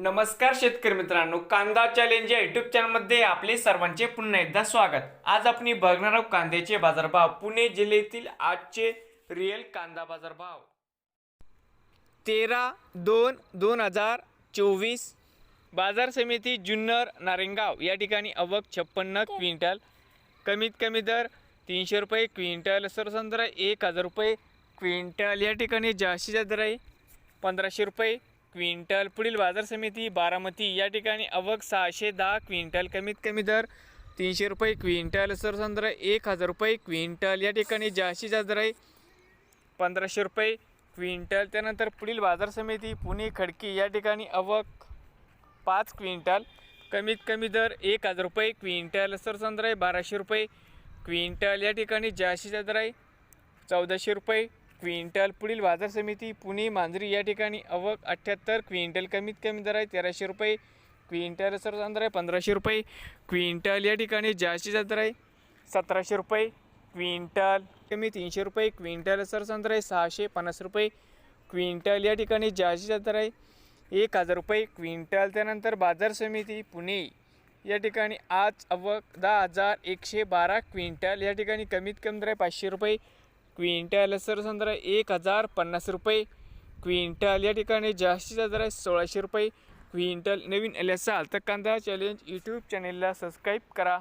नमस्कार शेतकरी मित्रांनो कांदा चॅलेंज या युट्यूब चॅनलमध्ये आपले सर्वांचे पुन्हा एकदा स्वागत. आज आपण बघणार आहोत कांद्याचे बाजारभाव. पुणे जिल्ह्यातील आजचे रिअल कांदा बाजारभाव. तेरा दोन दोन हजार चोवीस बाजार समिती जुन्नर नारेंगाव या ठिकाणी अवक छप्पन्न क्विंटल कमीत कमी दर तीनशे रुपये क्विंटल सरसंद्र एक हजार रुपये क्विंटल. या ठिकाणी जास्तीचा दर आहे पंधराशे रुपये क्विंटल पुढील बाजार समिती बारामती या ठिकाणी अवक सहाशे दहा क्विंटल कमीत कमी दर तीनशे रुपये क्विंटल सरसंद्र एक हजार रुपये क्विंटल या ठिकाणी जास्तीचा दर आहे पंधराशे रुपये क्विंटल. त्यानंतर पुढील बाजार समिती पुणे खडकी या ठिकाणी अवक पाच क्विंटल कमीत कमी दर एक हजार रुपये क्विंटल सरसंद्र आहे बाराशे रुपये क्विंटल या ठिकाणी जास्तीचा दर आहे चौदाशे रुपये क्विंटल पुढील बाजार समिती पुणे मांजरी या ठिकाणी अवक अठ्ठ्याहत्तर क्विंटल कमीत कमी दर आहे तेराशे रुपये क्विंटल सरसंद्र आहे पंधराशे रुपये क्विंटल या ठिकाणी जास्तीचा दर आहे सतराशे रुपये क्विंटल कमी तीनशे रुपये क्विंटल सरसंद्र आहे सहाशे पन्नास रुपये क्विंटल या ठिकाणी जास्तीचा दर आहे एक हजार रुपये क्विंटल त्यानंतर बाजार समिती पुणे या ठिकाणी आज अवक दहा हजार एकशे बारा क्विंटल या ठिकाणी कमीत कमी दर आहे पाचशे रुपये क्विंटल सरसंद्र एक हजार पन्नास रुपये क्विंटल या ठिकाणी जास्तीचा दर आहे सोळाशे रुपये क्विंटल नवीन आले असाल तर कांदा चॅलेंज यूट्यूब चॅनेलला सबस्क्राईब करा.